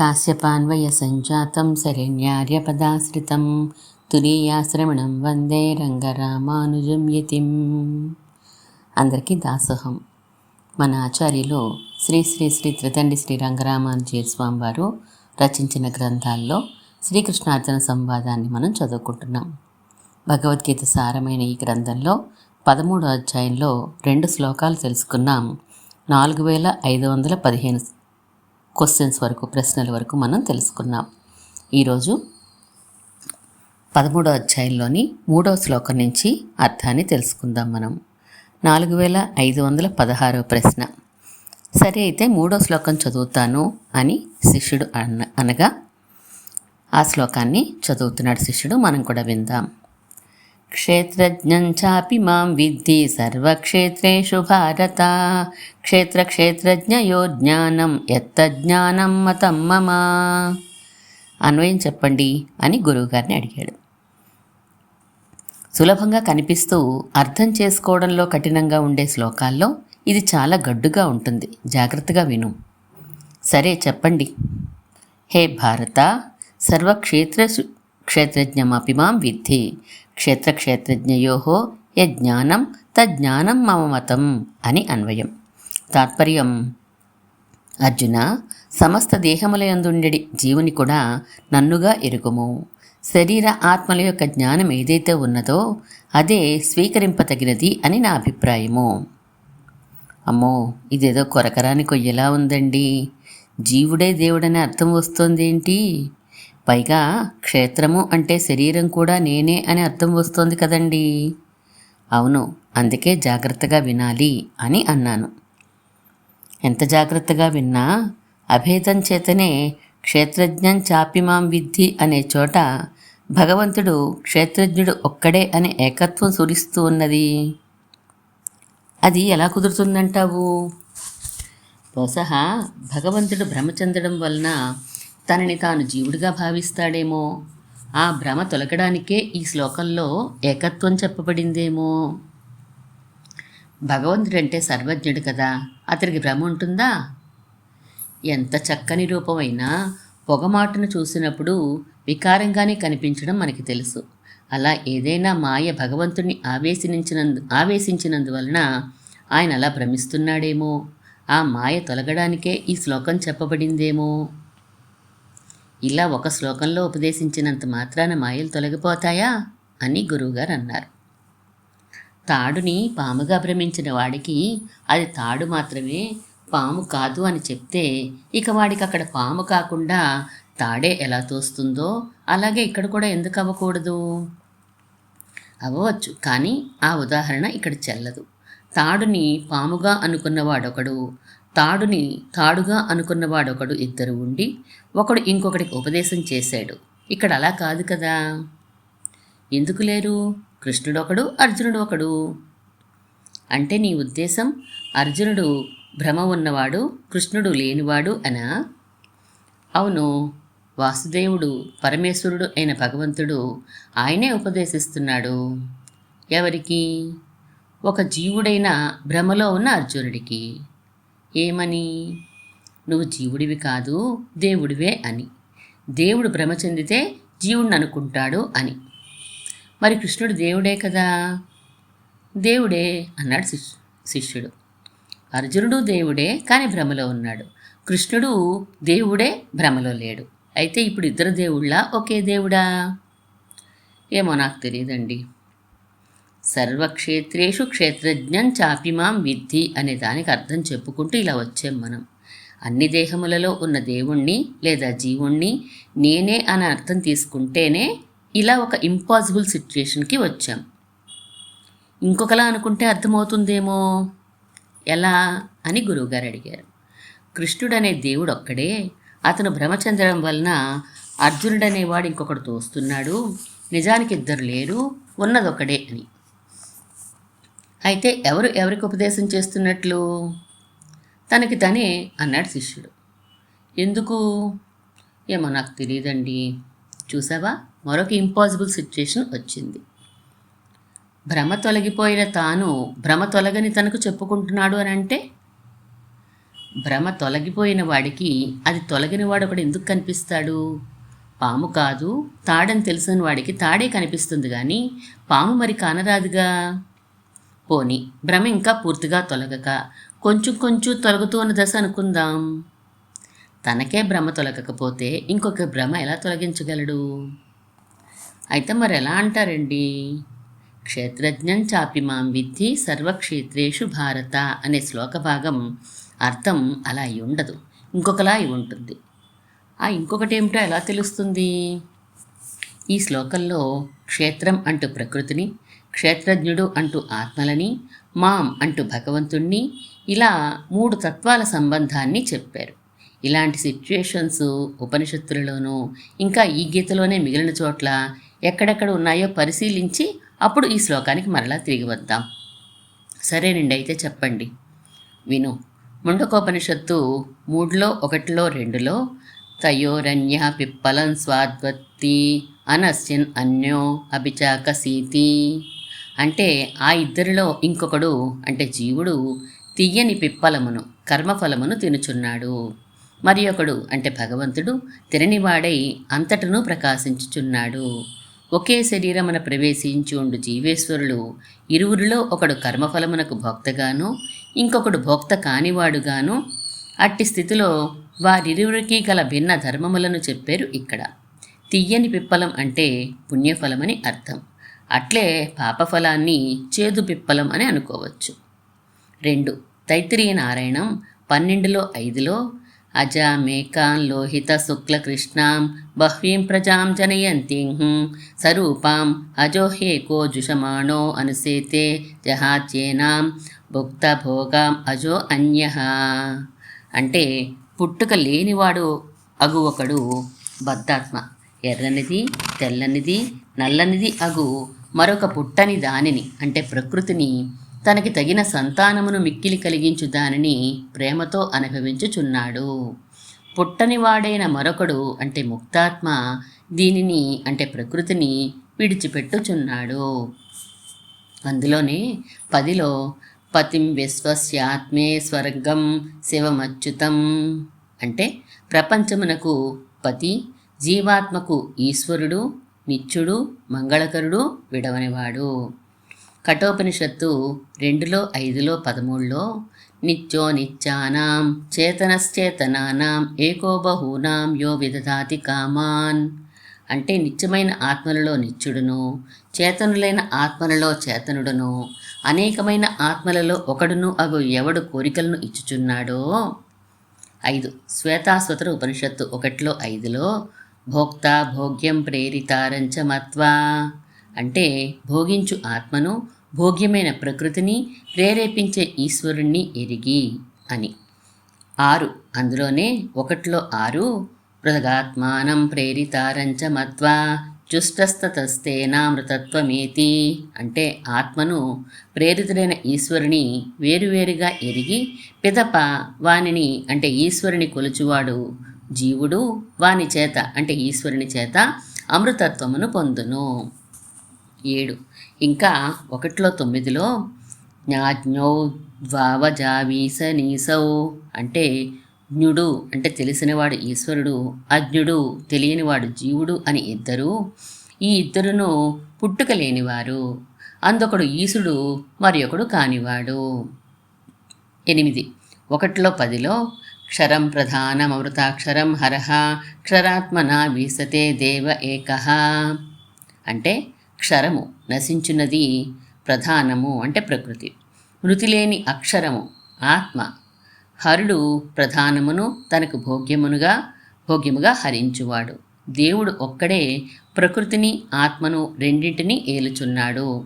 కాశ్యపాన్వయ సంజాతం శరణ్యార్యపదాశ్రితం తురీయాశ్రవణం వందే రంగరామానుజం యతిం అందరికీ దాసోహం. మన ఆచార్యులు శ్రీ శ్రీ శ్రీ త్రితండి శ్రీ రంగరామానుజీ స్వామివారు రచించిన గ్రంథాల్లో శ్రీకృష్ణార్జున సంవాదాన్ని మనం చదువుకుంటున్నాం. భగవద్గీత సారమైన ఈ గ్రంథంలో పదమూడో అధ్యాయంలో రెండు శ్లోకాలు తెలుసుకున్నాం. నాలుగు వేల ఐదు వందల పదిహేను క్వశ్చన్స్ వరకు ప్రశ్నల వరకు మనం తెలుసుకున్నాం. ఈరోజు పదమూడో అధ్యాయంలోని మూడో శ్లోకం నుంచి అర్థాన్ని తెలుసుకుందాం మనం. నాలుగు వేల ఐదు వందల పదహారవ ప్రశ్న. సరే అయితే మూడో శ్లోకం చదువుతాను అని శిష్యుడు అన్న అనగా ఆ శ్లోకాన్ని చదువుతున్నాడు శిష్యుడు మనం కూడా విందాం. క్షేత్రజ్ఞం చాపి మాం విద్ధి సర్వక్షేత్రేషు భారత. క్షేత్రక్షేత్రజ్ఞయో జ్ఞానం ఎత్తజ్ఞానం మతం మమ. అన్వయం చెప్పండి అని గురువుగారిని అడిగాడు. సులభంగా కనిపిస్తూ అర్థం చేసుకోవడంలో కఠినంగా ఉండే శ్లోకాల్లో ఇది చాలా గడ్డుగా ఉంటుంది. జాగ్రత్తగా విను. సరే చెప్పండి. హే భారత సర్వక్షేత్ర క్షేత్రజ్ఞమపి మాం విద్ధి. క్షేత్రక్షేత్రజ్ఞయో యజ్ఞానం తజ్ఞానం మమ మతం అని అన్వయం. తాత్పర్యం అర్జున సమస్త దేహములయందుండెడి జీవుని కూడా నన్నుగా ఎరుగుము. శరీర ఆత్మల యొక్క జ్ఞానం ఏదైతే ఉన్నదో అదే స్వీకరింపతగినది అని నా అభిప్రాయము. అమ్మో ఇదేదో కొరకరాని కొయ్యలా ఉందండి. జీవుడే దేవుడని అర్థం వస్తోందేంటి? పైగా క్షేత్రము అంటే శరీరం కూడా నేనే అని అర్థం వస్తోంది కదండి. అవును అందుకే జాగ్రత్తగా వినాలి అని అన్నాను. ఎంత జాగ్రత్తగా విన్నా అభేదం చేతనే క్షేత్రజ్ఞం చాపిమాం విద్ధి అనే చోట భగవంతుడు క్షేత్రజ్ఞుడు ఒక్కడే అనే ఏకత్వం సురిస్తూ ఉన్నది. అది ఎలా కుదురుతుందంటావు? బహుశా భగవంతుడు బ్రహ్మచందడం వలన తనని తాను జీవుడిగా భావిస్తాడేమో. ఆ భ్రమ తొలగడానికే ఈ శ్లోకంలో ఏకత్వం చెప్పబడిందేమో. భగవంతుడంటే సర్వజ్ఞుడు కదా అతనికి భ్రమ ఉంటుందా? ఎంత చక్కని రూపమైనా పొగమాటను చూసినప్పుడు వికారంగానే కనిపించడం మనకి తెలుసు. అలా ఏదైనా మాయ భగవంతుణ్ణి ఆవేశించినందు ఆవేశించినందువలన ఆయన అలా భ్రమిస్తున్నాడేమో. ఆ మాయ తొలగడానికే ఈ శ్లోకం చెప్పబడిందేమో. ఇలా ఒక శ్లోకంలో ఉపదేశించినంత మాత్రాన మాయలు తొలగిపోతాయా? అని గురువుగారు అన్నారు తాడుని పాముగా భ్రమించిన వాడికి అది తాడు మాత్రమే పాము కాదు అని చెప్తే ఇక వాడికి అక్కడ పాము కాకుండా తాడే ఎలా తోస్తుందో అలాగే ఇక్కడ కూడా ఎందుకు అవ్వకూడదు? అవ్వవచ్చు కానీ ఆ ఉదాహరణ ఇక్కడ చెల్లదు. తాడుని పాముగా అనుకున్నవాడొకడు తాడుని తాడుగా అనుకున్నవాడొకడు ఇద్దరు ఉండి ఒకడు ఇంకొకడికి ఉపదేశం చేశాడు. ఇక్కడ అలా కాదు కదా. ఎందుకు లేరు? కృష్ణుడు ఒకడు అర్జునుడు ఒకడు అంటే నీ ఉద్దేశం అర్జునుడు భ్రమ ఉన్నవాడు కృష్ణుడు లేనివాడు అనా? అవును. వాసుదేవుడు పరమేశ్వరుడు అయిన భగవంతుడు ఆయనే ఉపదేశిస్తున్నాడు. ఎవరికి? ఒక జీవుడైన భ్రమలో ఉన్న అర్జునుడికి. ఏమని? నువ్వు జీవుడివి కాదు దేవుడివే అని. దేవుడు భ్రమ చెందితే జీవుడిని అనుకుంటాడు అని. మరి కృష్ణుడు దేవుడే కదా? దేవుడే అన్నాడు శిష్యు శిష్యుడు. అర్జునుడు దేవుడే కానీ భ్రమలో ఉన్నాడు. కృష్ణుడు దేవుడే భ్రమలో లేడు. అయితే ఇప్పుడు ఇద్దరు దేవుళ్ళ ఒకే దేవుడా? ఏమో నాకు తెలియదండి. సర్వక్షేత్రేషు క్షేత్రజ్ఞం చాపిమాం విద్ధి అనే దానికి అర్థం చెప్పుకుంటూ ఇలా వచ్చాం మనం. అన్ని దేహములలో ఉన్న దేవుణ్ణి లేదా జీవుణ్ణి నేనే అని అర్థం తీసుకుంటేనే ఇలా ఒక ఇంపాసిబుల్ సిచ్యుయేషన్కి వచ్చాం. ఇంకొకలా అనుకుంటే అర్థమవుతుందేమో? ఎలా? అని గురువుగారు అడిగారు. కృష్ణుడనే దేవుడు ఒక్కడే అతను భ్రమ వలన అర్జునుడనేవాడు ఇంకొకడు తోస్తున్నాడు. నిజానికి ఇద్దరు లేరు. ఉన్నదొక్కడే అని. అయితే ఎవరు ఎవరికి ఉపదేశం చేస్తున్నట్లు? తనకి తనే అన్నాడు శిష్యుడు. ఎందుకు? ఏమో నాకు తెలియదండి చూసావా? మరొక ఇంపాసిబుల్ సిచ్యుయేషన్ వచ్చింది. భ్రమ తొలగిపోయిన తాను భ్రమ తొలగని తనకు చెప్పుకుంటున్నాడు అని అంటే? భ్రమ తొలగిపోయిన వాడికి అది తొలగిన వాడు ఒకడు ఎందుకు కనిపిస్తాడు? పాము కాదు తాడని తెలిసిన వాడికి తాడే కనిపిస్తుంది కానీ పాము మరి కానరాదుగా? పోని. భ్రమ ఇంకా పూర్తిగా తొలగక కొంచెం కొంచెం తొలగుతున్న దశ అనుకుందాం. తనకే భ్రమ తొలగకపోతే ఇంకొక భ్రమ ఎలా తొలగించగలడు? అయితే మరి ఎలా అంటారండి? క్షేత్రజ్ఞం చాపి మాం విద్ధి సర్వక్షేత్రేషు భారత అనే శ్లోక భాగం అర్థం అలా అయి ఉండదు. ఇంకొకలా అయి ఉంటుంది. ఆ ఇంకొకటి ఏమిటో ఎలా తెలుస్తుంది? ఈ శ్లోకంలో క్షేత్రం అంటూ ప్రకృతిని క్షేత్రజ్ఞుడు అంటూ ఆత్మలని మాం అంటూ భగవంతుణ్ణి ఇలా మూడు తత్వాల సంబంధాన్ని చెప్పారు. ఇలాంటి సిచ్యుయేషన్స్ ఉపనిషత్తులలోనూ ఇంకా ఈ గీతలోనే మిగిలిన చోట్ల ఎక్కడెక్కడ ఉన్నాయో పరిశీలించి అప్పుడు ఈ శ్లోకానికి మరలా తిరిగి వద్దాం. సరేనండి అయితే చెప్పండి. విను. ముండకోపనిషత్తు మూడులో ఒకటిలో రెండులో తయోరన్య పిప్పలం స్వాద్వత్తి అనస్యన్ అన్యో అభిచాకసీతి అంటే ఆ ఇద్దరిలో ఇంకొకడు అంటే జీవుడు తియ్యని పిప్పలమును కర్మఫలమును తినుచున్నాడు. మరి ఒకడు అంటే భగవంతుడు తిననివాడై అంతటను ప్రకాశించుచున్నాడు. ఒకే శరీరమున ప్రవేశించి ఉండు జీవేశ్వరులు ఇరువురిలో ఒకడు కర్మఫలమునకు భోక్తగాను ఇంకొకడు భోక్త కానివాడుగాను. అట్టి స్థితిలో వారిరువురికి గల భిన్న ధర్మములను చెప్పారు ఇక్కడ. తియ్యని పిప్పలం అంటే పుణ్యఫలమని అర్థం. అట్లే పాపఫలాన్ని చేదు పిప్పలం అని అనుకోవచ్చు. రెండు. తైత్రీయ నారాయణం పన్నెండులో ఐదులో అజ మేకాన్ లోహిత శుక్ల కృష్ణాం బహ్వీం ప్రజాం జనయంతి సరూపాం అజోహేకో జుషమాణో అనుసేతే జహాత్యేనాం భుక్త భోగాం అజో అన్య. అంటే పుట్టుక లేనివాడు అగు ఒకడు బద్ధాత్మ. ఎర్రనిది తెల్లనిది నల్లనిది అగు మరొక పుట్టని దానిని అంటే ప్రకృతిని తనకి తగిన సంతానమును మిక్కిలి కలిగించు దానిని ప్రేమతో అనుభవించుచున్నాడు. పుట్టనివాడైన మరొకడు అంటే ముక్తాత్మ దీనిని అంటే ప్రకృతిని విడిచిపెట్టుచున్నాడు. అందులోనే పదిలో పతిం విశ్వస్యాత్మే స్వర్గం శివమచ్యుతం అంటే ప్రపంచమునకు పతి జీవాత్మకు ఈశ్వరుడు నిత్యుడు మంగళకరుడు విడవనివాడు. కఠోపనిషత్తు రెండులో ఐదులో పదమూడులో నిత్యో నిత్యానాం చేతనశ్చేతనానాం ఏకో బహూనాం యో విదధాతి కామాన్. అంటే నిత్యమైన ఆత్మలలో నిత్యుడును చేతనులైన ఆత్మలలో చేతనుడును అనేకమైన ఆత్మలలో ఒకడును అగు ఎవడు కోరికలను ఇచ్చుచున్నాడో? ఐదు. శ్వేతాశ్వతర ఉపనిషత్తు ఒకటిలో ఐదులో భోక్త భోగ్యం ప్రేరితారంచ మత్వా. అంటే భోగించు ఆత్మను భోగ్యమైన ప్రకృతిని ప్రేరేపించే ఈశ్వరుణ్ణి ఎరిగి అని. ఆరు. అందులోనే ఒకటిలో ఆరు. పృథగాత్మానం ప్రేరితారంచ మత్వా. చుష్టస్తతస్తేనామృతత్వమేతి అంటే ఆత్మను ప్రేరితుడైన ఈశ్వరుని వేరువేరుగా ఎరిగి పిదప వానిని అంటే ఈశ్వరుని కొలుచువాడు జీవుడు వాని చేత అంటే ఈశ్వరుని చేత అమృతత్వమును పొందును. ఏడు. ఇంకా ఒకటిలో తొమ్మిదిలో జ్ఞాజ్ఞౌ ద్వావజావీస నీసౌ అంటే జ్ఞుడు అంటే తెలిసినవాడు ఈశ్వరుడు అజ్ఞుడు తెలియనివాడు జీవుడు అని ఇద్దరు ఈ ఇద్దరును పుట్టుక లేనివారు. అందొకడు ఈశుడు మరి ఒకడు కానివాడు. ఎనిమిది. ఒకటిలో పదిలో క్షరం ప్రధానం అమృతాక్షరం హరహ క్షరాత్మన వీసతే దేవ ఏకహ అంటే క్షరము నశించున్నది ప్రధానము అంటే ప్రకృతి. మృతి లేని అక్షరము ఆత్మ. హరుడు ప్రధానమును తనకు భోగ్యమునుగా భోగ్యముగా హరించువాడు. దేవుడు ఒక్కడే ప్రకృతిని ఆత్మను రెండింటినీ ఏలుచున్నాడు.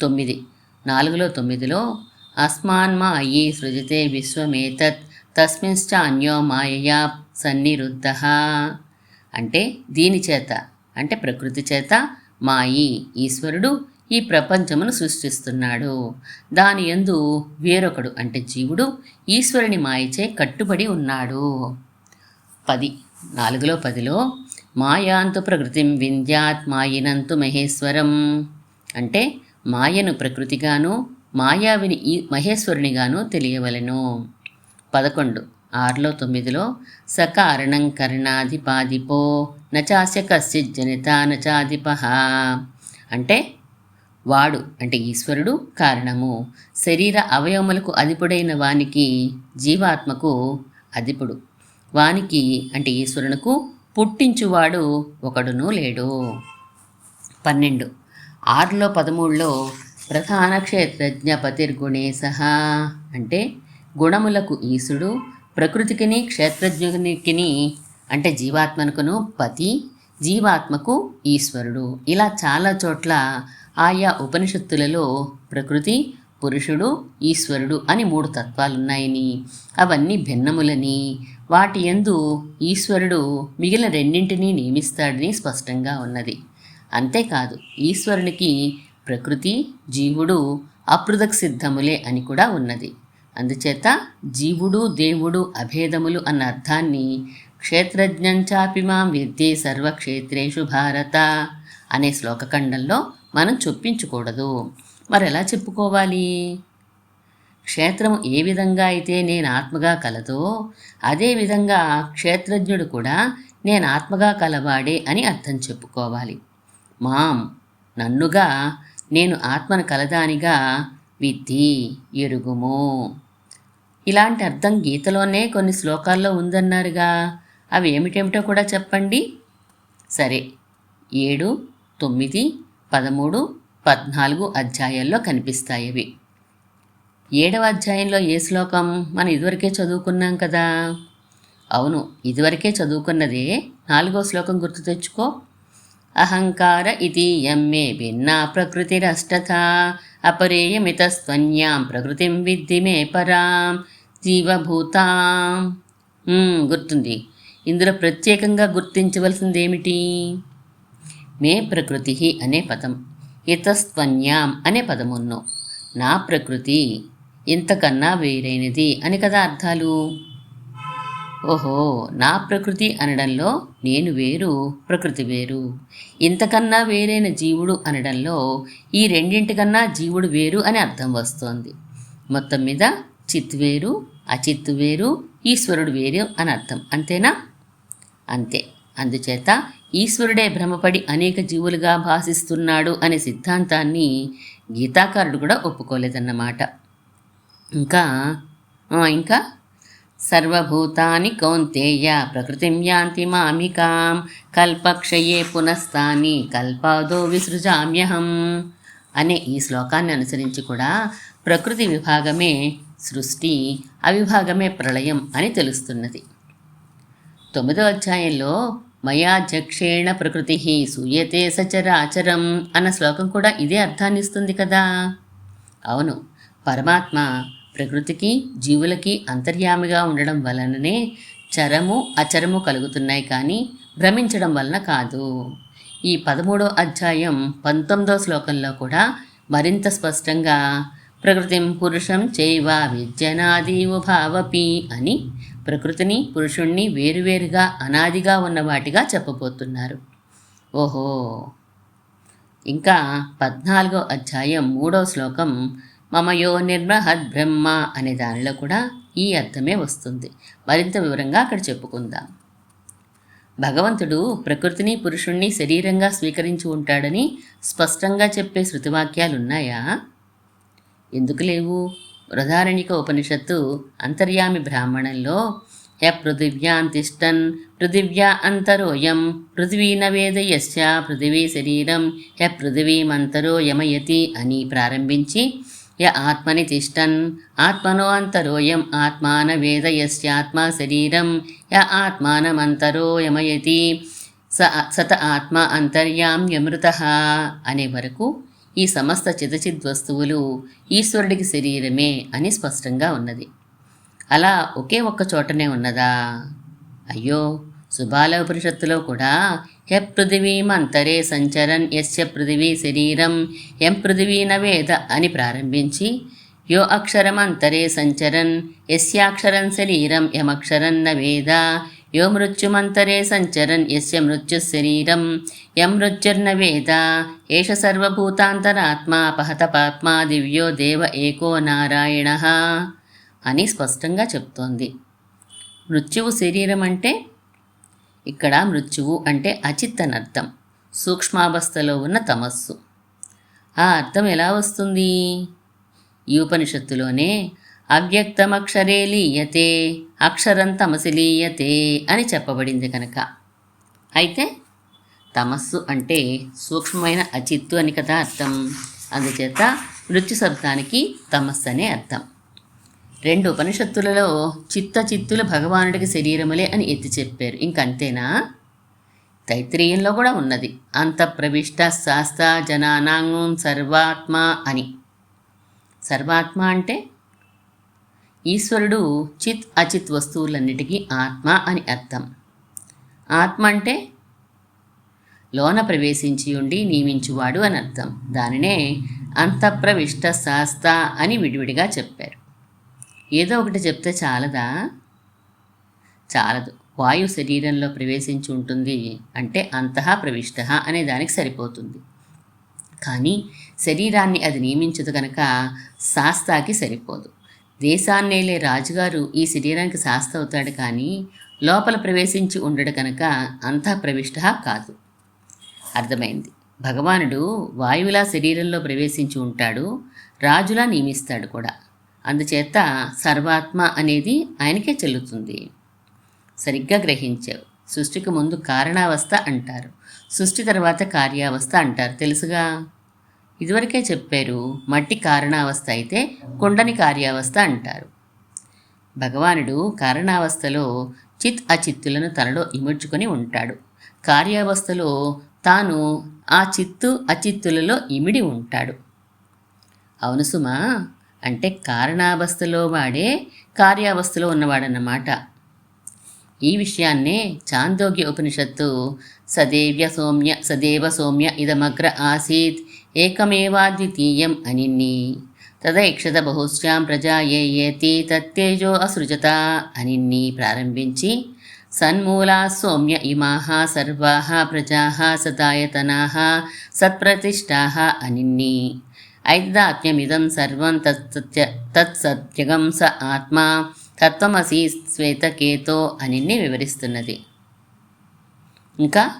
తొమ్మిది. నాలుగులో తొమ్మిదిలో అస్మాన్మా అయ్యి సృజితే విశ్వమేతత్ తస్మింశ్చ అన్యో మాయయా సన్నిరుద్ధ. అంటే దీని చేత అంటే ప్రకృతి చేత మాయి ఈశ్వరుడు ఈ ప్రపంచమును సృష్టిస్తున్నాడు. దాని యందు వేరొకడు అంటే జీవుడు ఈశ్వరుని మాయచే కట్టుబడి ఉన్నాడు. పది నాలుగులో పదిలో మాయాంతు ప్రకృతిం వింధ్యాత్ మాయినంతు మహేశ్వరం. అంటే మాయను ప్రకృతిగాను మాయావిని ఈ మహేశ్వరునిగాను తెలియవలెను. పదకొండు. ఆరులో తొమ్మిదిలో సకారణం కరణాధిపాదిపో నచాస్య కశ్చిత్ జనిత నచాధిప అంటే వాడు అంటే ఈశ్వరుడు కారణము. శరీర అవయవములకు అధిపుడైన వానికి జీవాత్మకు అధిపుడు. వానికి అంటే ఈశ్వరునకు పుట్టించువాడు ఒకడును లేడు. పన్నెండు. ఆరులో పదమూడులో ప్రధాన క్షేత్రజ్ఞ పతిర్గుణే సహా అంటే గుణములకు ఈశుడు ప్రకృతికిని క్షేత్రజ్ఞునికిని అంటే జీవాత్మకును పతి జీవాత్మకు ఈశ్వరుడు. ఇలా చాలా చోట్ల ఆయా ఉపనిషత్తులలో ప్రకృతి పురుషుడు ఈశ్వరుడు అని మూడు తత్వాలున్నాయని. అవన్నీ భిన్నములని. వాటి యందు ఈశ్వరుడు మిగిలిన రెండింటినీ నియమిస్తాడని స్పష్టంగా ఉన్నది. అంతేకాదు ఈశ్వరునికి ప్రకృతి జీవుడు అపృథక్ సిద్ధములే అని కూడా ఉన్నది. అందుచేత జీవుడు దేవుడు అభేదములు అన్న అర్థాన్ని క్షేత్రజ్ఞంచాపి మాం సర్వక్షేత్రేషు భారత అనే శ్లోకఖండంలో మనం చొప్పించకూడదు. మరి ఎలా చెప్పుకోవాలి? క్షేత్రము ఏ విధంగా అయితే నేను ఆత్మగా కలదో అదే విధంగా క్షేత్రజ్ఞుడు కూడా నేను ఆత్మగా కలవాడే అని అర్థం చెప్పుకోవాలి. మాం నన్నుగా నేను ఆత్మను కలదానిగా విద్ధి ఎరుగుము. ఇలాంటి అర్థం గీతలోనే కొన్ని శ్లోకాల్లో ఉందన్నారుగా. అవి ఏమిటేమిటో కూడా చెప్పండి. సరే ఏడు తొమ్మిది పదమూడు పద్నాలుగు అధ్యాయాల్లో కనిపిస్తాయి అవి. ఏడవ అధ్యాయంలో ఏ శ్లోకం? మనం ఇదివరకే చదువుకున్నాం కదా. అవును ఇదివరకే చదువుకున్నదే నాలుగో శ్లోకం గుర్తు తెచ్చుకో. అహంకార ఇది యమ్మే భిన్నా ప్రకృతిరష్టథ. అపరేయమితస్త్వన్యాం ప్రకృతిం విద్ధి మే పరాం జీవభూతాం. గుర్తుంది. ఇందులో ప్రత్యేకంగా గుర్తించవలసింది ఏమిటి మే ప్రకృతి అనే పదం ఇతస్త్వన్యాం అనే పదమున్నో. నా ప్రకృతి ఇంతకన్నా వేరైనది అని కదా అర్థాలు? ఓహో నా ప్రకృతి అనడంలో నేను వేరు ప్రకృతి వేరు. ఇంతకన్నా వేరైన జీవుడు అనడంలో ఈ రెండింటికన్నా జీవుడు వేరు అని అర్థం వస్తోంది. మొత్తం మీద చిత్ వేరు అచిత్ వేరు ఈశ్వరుడు వేరు అని అర్థం. అంతేనా? అంతే. అందుచేత ఈశ్వరుడే భ్రమపడి అనేక జీవులుగా భాసిస్తున్నాడు అనే సిద్ధాంతాన్ని గీతాకారుడు కూడా ఒప్పుకోలేదన్నమాట. ఇంకా ఇంకా? సర్వభూతాని కౌంతేయ ప్రకృతిం యాంతి మామికాం. కల్పక్షయే పునస్తాని కల్పాదో విసృజామ్యహం. అనే ఈ శ్లోకాన్ని అనుసరించి కూడా ప్రకృతి విభాగమే సృష్టి అవిభాగమే ప్రళయం అని తెలుస్తున్నది. తొమ్మిదో అధ్యాయంలో మయాధ్యక్షేణ ప్రకృతి సూయతే సచరాచరం అన్న శ్లోకం కూడా ఇదే అర్థాన్ని ఇస్తుంది కదా. అవును పరమాత్మ ప్రకృతికి జీవులకి అంతర్యామిగా ఉండడం వలననే చరము అచరము కలుగుతున్నాయి కానీ భ్రమించడం వలన కాదు. ఈ పదమూడో అధ్యాయం పంతొమ్మిదో శ్లోకంలో కూడా మరింత స్పష్టంగా ప్రకృతిం పురుషం చైవ విద్యనాదీవు భావపి అని ప్రకృతిని పురుషుణ్ణి వేరువేరుగా అనాదిగా ఉన్న వాటిగా చెప్పబోతున్నారు. ఓహో! ఇంకా పద్నాలుగో అధ్యాయం మూడో శ్లోకం మమయో నిర్మహద్ బ్రహ్మ అనే దానిలో కూడా ఈ అర్థమే వస్తుంది. మరింత వివరంగా అక్కడ చెప్పుకుందాం. భగవంతుడు ప్రకృతిని పురుషుణ్ణి శరీరంగా స్వీకరించి ఉంటాడని స్పష్టంగా చెప్పే శృతివాక్యాలున్నాయా? ఎందుకు లేవు? బృహదారణిక ఉపనిషత్తు అంతర్యామి బ్రాహ్మణంలో య పృథివ్యాం తిష్టన్ పృథివ్యా అంతరోయం పృథివీ నవేద యస్య పృథివీ శరీరం య పృథివీమంతరోయమయతి అని ప్రారంభించి య ఆత్మని తిష్టన్ ఆత్మనో అంతరోయం ఆత్మాన వేద యస్యాత్మా శరీరం య ఆత్మానమంతరోయమయతి స సత ఆత్మ అంతర్యామ్యమృత అనే వరకు ఈ సమస్త చిదచిద్ వస్తువులు ఈశ్వరుడికి శరీరమే అని స్పష్టంగా ఉన్నది. అలా ఒకే ఒక్క చోటనే ఉన్నదా? అయ్యో సుబాల ఉపనిషత్తులో కూడా హె పృథివీమంతరే సంచరన్ యస్య పృథివీ శరీరం ఎం పృథివీ వేద అని ప్రారంభించి యో అక్షరమంతరే సంచరన్ యస్యాక్షరం శరీరం యమక్షరం న వేద యో మృత్యుమంతరే సంచరన్ యస్య మృత్యుశరీరం యం మృత్యుర్న వేద ఏష సర్వభూతాంతరాత్మా పహత పాత్మా దివ్యో దేవ ఏకో నారాయణ అని స్పష్టంగా చెప్తోంది మృత్యువు శరీరం అంటే ఇక్కడ మృత్యువు అంటే అచిత్ అని అర్థం సూక్ష్మావస్థలో ఉన్న తమస్సు. ఆ అర్థం ఎలా వస్తుంది? ఈ ఉపనిషత్తులోనే అవ్యక్తమక్షరే లీయతే అక్షరం తమసి లీయతే అని చెప్పబడింది కనుక అయితే తమస్సు అంటే సూక్ష్మమైన అచిత్తు అని కదా అర్థం. అందుచేత మృత్యు శబ్దానికి తమస్సు అనే అర్థం. రెండు ఉపనిషత్తులలో చిత్త చిత్తులు భగవానుడికి శరీరములే అని ఎత్తి చెప్పారు. ఇంకంతేనా? తైత్రీయంలో కూడా ఉన్నది. అంతఃప్రవిష్ట శాస్త జనానాంగం సర్వాత్మ అని. సర్వాత్మ అంటే ఈశ్వరుడు చిత్ అచిత్ వస్తువులన్నిటికీ ఆత్మ అని అర్థం. ఆత్మ అంటే లోన ప్రవేశించి ఉండి నియమించువాడు అని అర్థం. దానినే అంతఃప్రవిష్ట శాస్త అని విడివిడిగా చెప్పారు. ఏదో ఒకటి చెప్తే చాలదా? చాలదు. వాయు శరీరంలో ప్రవేశించి ఉంటుంది అంటే అంతః ప్రవిష్ట అనే దానికి సరిపోతుంది. కానీ శరీరాన్ని అది నియమించదు కనుక శాస్తాకి సరిపోదు. దేశాన్నేలే రాజుగారు ఈ శరీరానికి శాస్త అవుతాడు కానీ లోపల ప్రవేశించి ఉండడు కనుక అంతః ప్రవిష్ట కాదు. అర్థమైంది. భగవానుడు వాయువులా శరీరంలో ప్రవేశించి ఉంటాడు రాజులా నియమిస్తాడు కూడా. అందుచేత సర్వాత్మ అనేది ఆయనకే చెల్లుతుంది. సరిగ్గా గ్రహించావు. సృష్టికి ముందు కారణావస్థ అంటారు. సృష్టి తర్వాత కార్యావస్థ అంటారు. తెలుసుగా? ఇదివరకే చెప్పారు మట్టి కారణావస్థ అయితే కుండని కార్యావస్థ అంటారు. భగవానుడు కారణావస్థలో చిత్ అచిత్తులను తనలో ఇముడ్చుకొని ఉంటాడు. కార్యావస్థలో తాను ఆ చిత్తు అచిత్తులలో ఇమిడి ఉంటాడు. అవును సుమా అంటే కారణావస్థలో వాడే కార్యావస్థలో ఉన్నవాడన్నమాట. ఈ విషయాన్నే చాందోగ్య ఉపనిషత్తు సదేవ్య సౌమ్య సదేవ సౌమ్య ఇదమగ్ర ఆసీత్ ఏకమేవాద్వితీయం అనిన్ని. తదైక్షత బహుశ్యాం ప్రజా ఏ ఏతి తత్తేజో అసృజత అనిన్ని ప్రారంభించి సన్మూలా సౌమ్య ఇమాః సర్వాः ప్రజాः సదాయతనా సత్ప్రతిష్టా అనిన్ని. ఐదాత్మ్యమిదం సర్వం తత్సత్య తత్సత్యగం స ఆత్మా తత్వమసి శ్వేతకేతో అని వివరిస్తున్నది ఇంకా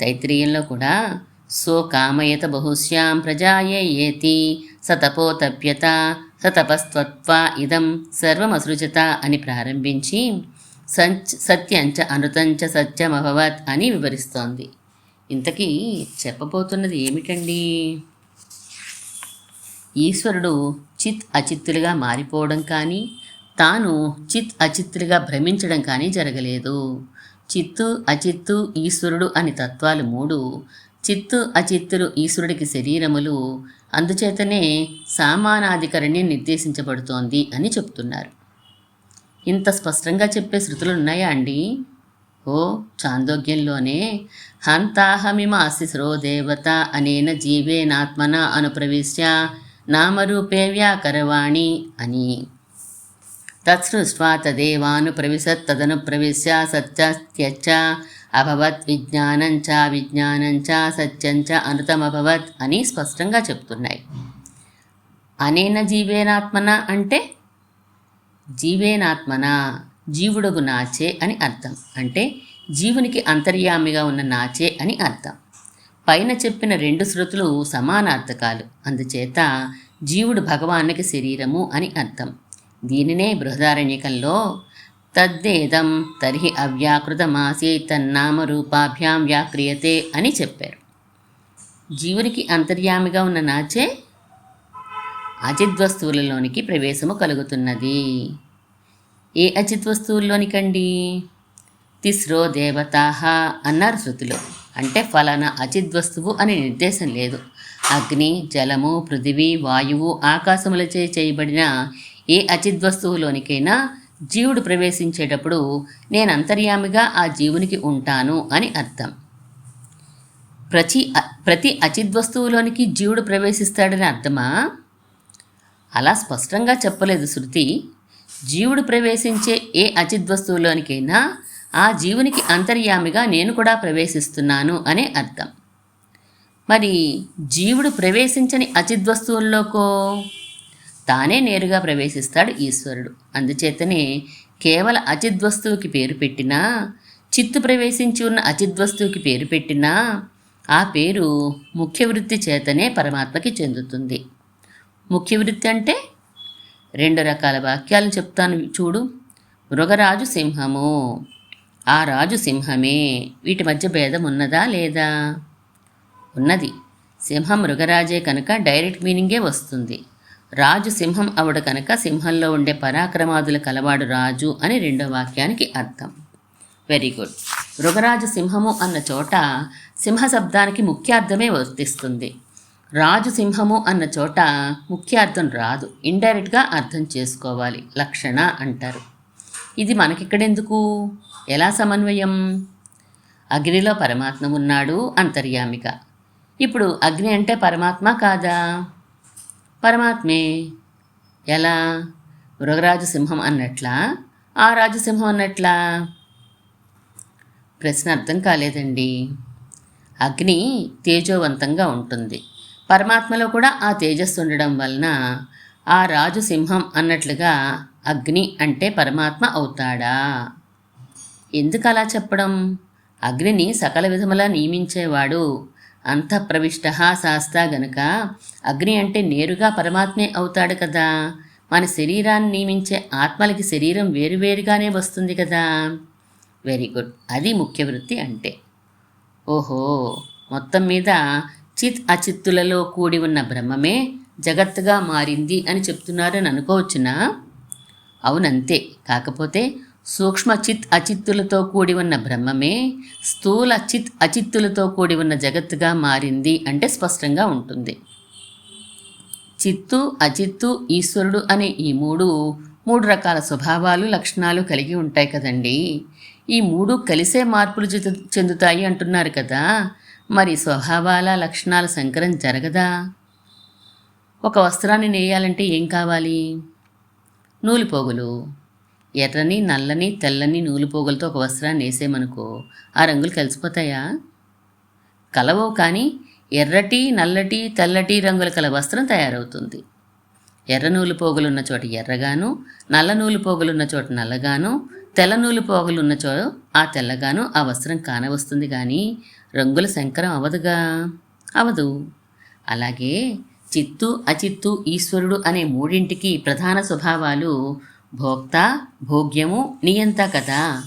తైత్రీయంలో కూడా సో కామయత బహుశ్యాం ప్రజాయేతి సతపోతప్యత సతపస్తత్వ ఇదం సర్వమసృజత అని ప్రారంభించి సంచ్ సత్యంచ అనృతంచ సత్యమభవత్ అని వివరిస్తోంది. ఇంతకీ చెప్పబోతున్నది ఏమిటండి? ఈశ్వరుడు చిత్ అచిత్తులుగా మారిపోవడం కానీ తాను చిత్ అచిత్తులుగా భ్రమించడం కానీ జరగలేదు. చిత్తు అచిత్తు ఈశ్వరుడు అని తత్వాలు మూడు. చిత్తు అచిత్తులు ఈశ్వరుడికి శరీరములు అందుచేతనే సామానాధికరణ్యం నిర్దేశించబడుతోంది అని చెప్తున్నారు. ఇంత స్పష్టంగా చెప్పే శృతులు ఉన్నాయా అండి? ఓ చాందోగ్యంలోనే హంతాహమిమాశిస్రో దేవత అనేన జీవేనాత్మన అనుప్రవిశ్య నామరూపే వ్యాకరవాణి అని తత్సృష్ట్వా తదేవానుప్రవిశత్ తదనుప్రవిశ్య సత్యత్యచ్చ అభవత్ విజ్ఞానంచ విజ్ఞానంచ సత్యంచ అనుతమభవత్ అని స్పష్టంగా చెప్తున్నాయి। అనేన జీవేనాత్మన అంటే? జీవేనాత్మన? జీవుడుగు నాచే అని అర్థం। అంటే జీవునికి అంతర్యామిగా ఉన్న నాచే అని అర్థం। పైన చెప్పిన రెండు శృతులు సమానార్థకాలు. అందుచేత జీవుడు భగవానికి శరీరము అని అర్థం. దీనినే బృహదారణ్యకంలో తద్దేదం తర్హి అవ్యాకృతమాసే తన్నామ రూపాభ్యాం వ్యాక్రియతే అని చెప్పారు. జీవునికి అంతర్యామిగా ఉన్న నాచే అజిత్వస్తువులలోనికి ప్రవేశము కలుగుతున్నది. ఏ అజిద్వస్తువుల్లోనికండి? తిస్రో దేవతాహ అన్నారు శృతిలో. అంటే ఫలానా అచిత్ వస్తువు అని నిర్దేశం లేదు. అగ్ని జలము పృథివీ వాయువు ఆకాశములచే చేయబడిన ఏ అచిత్ వస్తువులోనికైనా జీవుడు ప్రవేశించేటప్పుడు నేను అంతర్యామిగా ఆ జీవునికి ఉంటాను అని అర్థం. ప్రతి ప్రతి అచిత్ వస్తువులోనికి జీవుడు ప్రవేశిస్తాడని అర్థమా? అలా స్పష్టంగా చెప్పలేదు శృతి. జీవుడు ప్రవేశించే ఏ అచిత్ వస్తువులోనికైనా ఆ జీవునికి అంతర్యామిగా నేను కూడా ప్రవేశిస్తున్నాను అనే అర్థం. మరి జీవుడు ప్రవేశించని అచిద్వస్తువుల్లోకో తానే నేరుగా ప్రవేశిస్తాడు ఈశ్వరుడు. అందుచేతనే కేవల అచిద్వస్తువుకి పేరు పెట్టినా చిత్తు ప్రవేశించి ఉన్న అచిద్వస్తువుకి పేరు పెట్టినా ఆ పేరు ముఖ్య వృత్తి చేతనే పరమాత్మకి చెందుతుంది. ముఖ్య వృత్తి అంటే? రెండు రకాల వాక్యాలు చెప్తాను చూడు. మృగరాజు సింహము. ఆ రాజు సింహమే. వీటి మధ్య భేదం ఉన్నదా లేదా? ఉన్నది. సింహం మృగరాజే కనుక డైరెక్ట్ మీనింగే వస్తుంది. రాజు సింహం అవడు కనుక సింహంలో ఉండే పరాక్రమాదుల కలవాడు రాజు అని రెండో వాక్యానికి అర్థం. Very good. మృగరాజు సింహము అన్న చోట సింహ శబ్దానికి ముఖ్యార్థమే వర్తిస్తుంది. రాజు సింహము అన్న చోట ముఖ్యార్థం రాదు. ఇండైరెక్ట్గా అర్థం చేసుకోవాలి. లక్షణ అంటారు. ఇది మనకిక్కడెందుకు? ఎలా సమన్వయం? అగ్నిలో పరమాత్మ ఉన్నాడు అంతర్యామిక. ఇప్పుడు అగ్ని అంటే పరమాత్మ కాదా? పరమాత్మే. ఎలా? మృగరాజు సింహం అన్నట్లా? ఆ రాజు సింహం అన్నట్లా? ప్రశ్న అర్థం కాలేదండి. అగ్ని తేజోవంతంగా ఉంటుంది. పరమాత్మలో కూడా ఆ తేజస్సు ఉండడం వలన ఆ రాజు సింహం అన్నట్లుగా అగ్ని అంటే పరమాత్మ అవుతాడా? ఎందుకు అలా చెప్పడం? అగ్నిని సకల విధములా నియమించేవాడు. అంతఃప్రవిష్ట శాస్తా గనుక అగ్ని అంటే నేరుగా పరమాత్మే అవుతాడు కదా. మన శరీరాన్ని నియమించే ఆత్మలకి శరీరం వేరువేరుగానే వస్తుంది కదా. Very good. అది ముఖ్య వృత్తి అంటే. ఓహో! మొత్తం మీద చిత్ అచిత్తులలో కూడి ఉన్న బ్రహ్మమే జగత్తుగా మారింది అని చెప్తున్నారని అనుకోవచ్చునా? అవునంతే. కాకపోతే సూక్ష్మ చిత్ అచిత్తులతో కూడి ఉన్న బ్రహ్మమే స్థూల చిత్ అచిత్తులతో కూడి ఉన్న జగత్తుగా మారింది అంటే స్పష్టంగా ఉంటుంది. చిత్తు అచిత్తు ఈశ్వరుడు అనే ఈ మూడు మూడు రకాల స్వభావాలు లక్షణాలు కలిగి ఉంటాయి కదండి. ఈ మూడు కలిసే మార్పులు చెందుతాయి అంటున్నారు కదా. మరి స్వభావాల లక్షణాల సంకరం జరగదా? ఒక వస్త్రాన్ని నేయాలంటే ఏం కావాలి? నూలు పోగులు ఎర్రని నల్లని తెల్లని నూలు పోగులతో ఒక వస్త్రాన్ని వేసేమనుకో ఆ రంగులు కలిసిపోతాయా? కలవో కానీ ఎర్రటి నల్లటి తెల్లటి రంగుల కల వస్త్రం తయారవుతుంది. ఎర్ర నూలు పోగులున్న చోట ఎర్రగాను నల్ల నూలు పోగులున్న చోట నల్లగాను తెల్ల నూలు పోగులున్న ఆ తెల్లగాను ఆ వస్త్రం కానవస్తుంది కానీ రంగుల శంకరం అవదుగా? అవదు. అలాగే చిత్తు అచిత్తు ఈశ్వరుడు అనే మూడింటికి ప్రధాన స్వభావాలు భోక్త భోగ్యము నియంత కదా?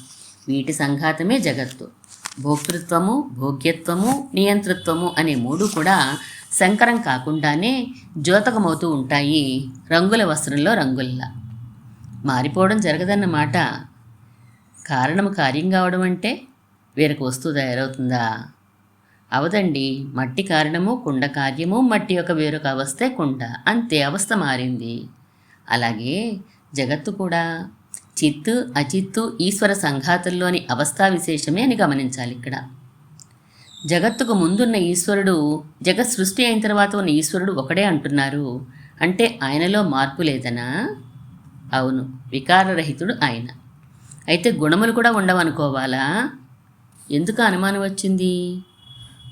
వీటి సంఘాతమే జగత్తు. భోక్తృత్వము భోగ్యత్వము నియంతృత్వము అనే మూడు కూడా శంకరం కాకుండానే ద్యోతకమవుతూ ఉంటాయి. రంగుల వస్త్రంలో రంగుల్లా. మారిపోవడం జరగదన్నమాట. కారణము కార్యం కావడం అంటే వేరొక వస్తువు తయారవుతుందా? అవదండి. మట్టి కారణము కుండ కార్యము మట్టి యొక్క వేరొక అవస్థే కుండ. అంతే అవస్థ మారింది. అలాగే జగత్తు కూడా చిత్తు అచిత్తు ఈశ్వర సంఘాతుల్లోని అవస్థా విశేషమే అని గమనించాలి ఇక్కడ. జగత్తుకు ముందున్న ఈశ్వరుడు జగత్ సృష్టి అయిన తర్వాత ఉన్న ఈశ్వరుడు ఒకడే అంటున్నారు. అంటే ఆయనలో మార్పు లేదనా? అవును వికారరహితుడు ఆయన. అయితే గుణములు కూడా ఉండవనుకోవాలా? ఎందుకు అనుమానం వచ్చింది?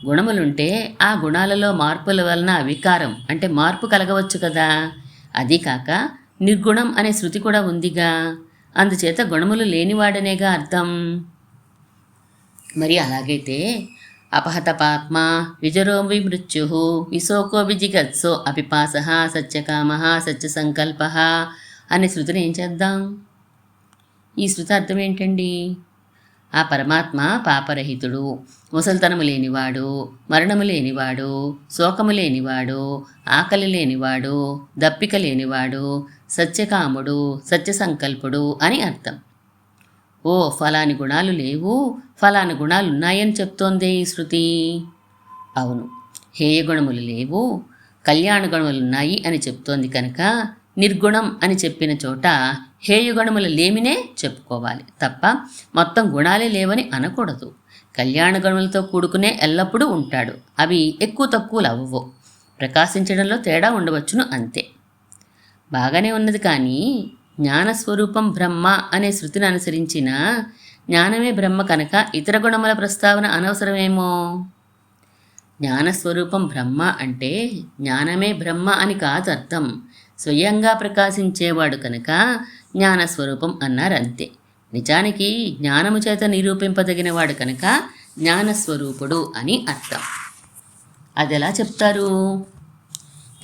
గుణములుంటే ఆ గుణాలలో మార్పుల వలన వికారం అంటే మార్పు కలగవచ్చు కదా. అది కాక నిర్గుణం అనే శృతి కూడా ఉందిగా. అందుచేత గుణములు లేనివాడనేగా అర్థం. మరి అలాగైతే అపహత పాత్మ విజరోమి మృత్యు విశోకో విజిగత్సో అపిపాస సత్యకామ సత్యసంకల్ప అనే శృతిని ఏం చేద్దాం? ఈ శృతి అర్థం ఏంటండి? ఆ పరమాత్మ పాపరహితుడు ముసల్తనము లేనివాడు మరణము లేనివాడు శోకము లేనివాడు ఆకలి లేనివాడు దప్పిక లేనివాడు సత్యకాముడు సత్యసంకల్పుడు అని అర్థం. ఓ ఫలాని గుణాలు లేవు ఫలాని గుణాలు ఉన్నాయని చెప్తోందే ఈ శృతి. అవును హేయ గుణములు లేవు కళ్యాణ గుణములు ఉన్నాయి అని చెప్తోంది కనుక నిర్గుణం అని చెప్పిన చోట హేయుగుణముల లేమినే చెప్పుకోవాలి. తప్ప మొత్తం గుణాలే లేవని అనకూడదు. కళ్యాణ గుణములతో కూడుకునే ఎల్లప్పుడూ ఉంటాడు. అవి ఎక్కువ తక్కువలు అవ్వవు. ప్రకాశించడంలో తేడా ఉండవచ్చును అంతే. బాగానే ఉన్నది కానీ జ్ఞానస్వరూపం బ్రహ్మ అనే శృతిని అనుసరించిన జ్ఞానమే బ్రహ్మ కనుక ఇతర గుణముల ప్రస్తావన అనవసరమేమో? జ్ఞానస్వరూపం బ్రహ్మ అంటే జ్ఞానమే బ్రహ్మ అని కాదు అర్థం స్వయంగా ప్రకాశించేవాడు కనుక జ్ఞానస్వరూపం అన్నారు అంతే నిజానికి జ్ఞానము చేత నిరూపింపదగినవాడు కనుక జ్ఞానస్వరూపుడు అని అర్థం. అది ఎలా చెప్తారు?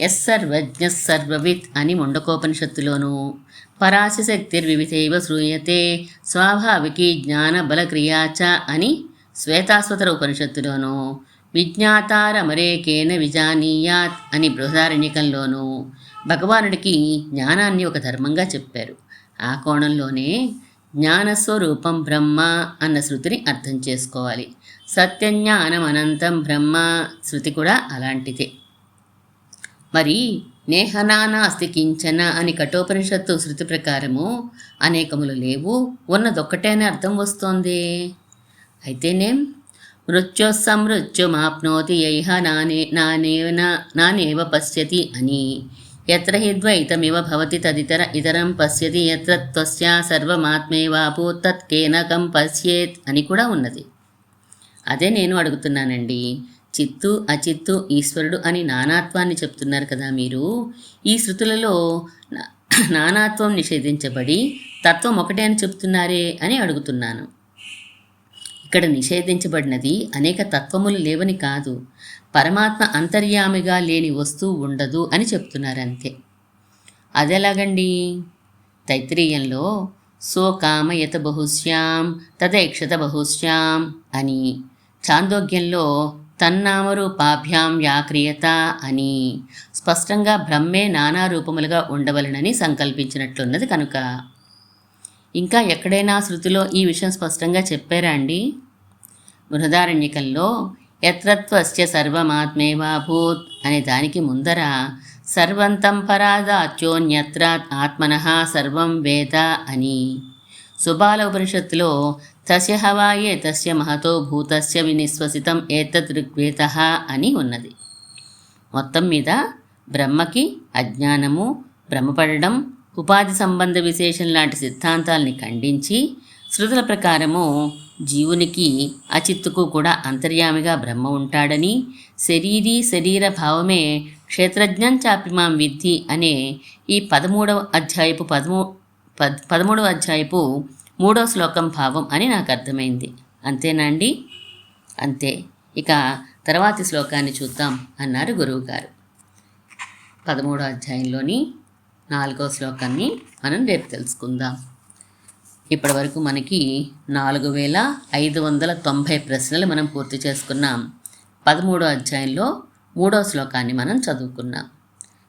ఎస్ సర్వజ్ఞ సర్వవిత్ అని ముండకోపనిషత్తులోను. పరాశశక్తిర్వివిధైవ శ్రూయతే స్వాభావికి జ్ఞాన బలక్రియాచ అని శ్వేతాశ్వతర ఉపనిషత్తులోను. విజ్ఞాతారమరేకేన విజానీయాత్ అని బృహదారణ్యకంలోను. భగవానుడికి జ్ఞానాన్ని ఒక ధర్మంగా చెప్పారు. ఆ కోణంలోనే జ్ఞానస్వరూపం బ్రహ్మ అన్న శృతిని అర్థం చేసుకోవాలి. సత్యజ్ఞానం అనంతం బ్రహ్మ శృతి కూడా అలాంటిదే. మరి నేహనానాస్తి కించన అని కఠోపనిషత్తు శృతి ప్రకారము అనేకములు లేవు ఉన్నదొక్కటేనే అర్థం వస్తోంది. అయితేనేం? మృత్యుసమృత్యుమాప్నోతి యైహ నానే నానేన నానేవ పశ్యతి అని. ఎత్ర హి ద్వైతమివ భవతి తదితర ఇతరం పశ్యతి ఎత్ర త్వస్యా సర్వమాత్మేవాపు తత్కేనకం పశ్యేత్ అని కూడా ఉన్నది. అదే నేను అడుగుతున్నానండి. చిత్తు అచిత్తు ఈశ్వరుడు అని నానాత్వాన్ని చెప్తున్నారు కదా మీరు. ఈ శృతులలో నానాత్వం నిషేధించబడి తత్వం ఒకటే అని చెప్తున్నారే అని అడుగుతున్నాను. ఇక్కడ నిషేధించబడినది అనేక తత్వములు లేవని కాదు. పరమాత్మ అంతర్యామిగా లేని వస్తువు ఉండదు అని చెప్తున్నారు అంతే. అదెలాగండి? తైత్రీయంలో సోకామయత బహుశ్యాం తదైక్షత బహుశ్యాం అని చాందోగ్యంలో తన్నామరూపాభ్యాం వ్యాక్రియత అని. స్పష్టంగా బ్రహ్మే నానా రూపములుగా ఉండవలనని సంకల్పించినట్లున్నది కనుక. ఇంకా ఎక్కడైనా శృతిలో ఈ విషయం స్పష్టంగా చెప్పారా అండి? బృహదారణ్యకంలో యత్రత్వస్య సర్వమాత్మేవాభూత్ అనే దానికి ముందర సర్వంతం పరాదాత్యోన్యత్ర ఆత్మన సర్వం వేద అని. సుబాల ఉపనిషత్తులో తస్య హవాయే తస్య మహతో భూతస్య వినిశ్వసితం ఏతద్ ఋగ్వేద అని ఉన్నది. మొత్తం మీద బ్రహ్మకి అజ్ఞానము భ్రమపడడం ఉపాధి సంబంధ విశేషం లాంటి సిద్ధాంతాల్ని ఖండించి శృతుల ప్రకారము జీవునికి అచిత్తుకు కూడా అంతర్యామిగా బ్రహ్మ ఉంటాడని శరీరీ శరీర భావమే క్షేత్రజ్ఞం చాపిమాం విద్ధి అనే ఈ పదమూడవ అధ్యాయపు పదమూ పద్ పదమూడవ అధ్యాయపు మూడో శ్లోకం భావం అని నాకు అర్థమైంది. అంతేనండి? అంతే. ఇక తర్వాతి శ్లోకాన్ని చూద్దాం అన్నారు గురువుగారు. పదమూడో అధ్యాయంలోని నాలుగో శ్లోకాన్ని మనం రేపు తెలుసుకుందాం. ఇప్పటి వరకు మనకి నాలుగు వేల ఐదు వందల తొంభై ప్రశ్నలు మనం పూర్తి చేసుకున్నాం. పదమూడో అధ్యాయంలో మూడో శ్లోకాన్ని మనం చదువుకున్నాం.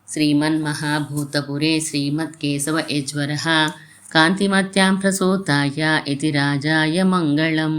శ్రీమన్ మహాభూతపురే శ్రీమత్ కేశవ యజ్వర కాంతిమత్యాం ప్రసూతాయ ఇతి రాజాయ మంగళం.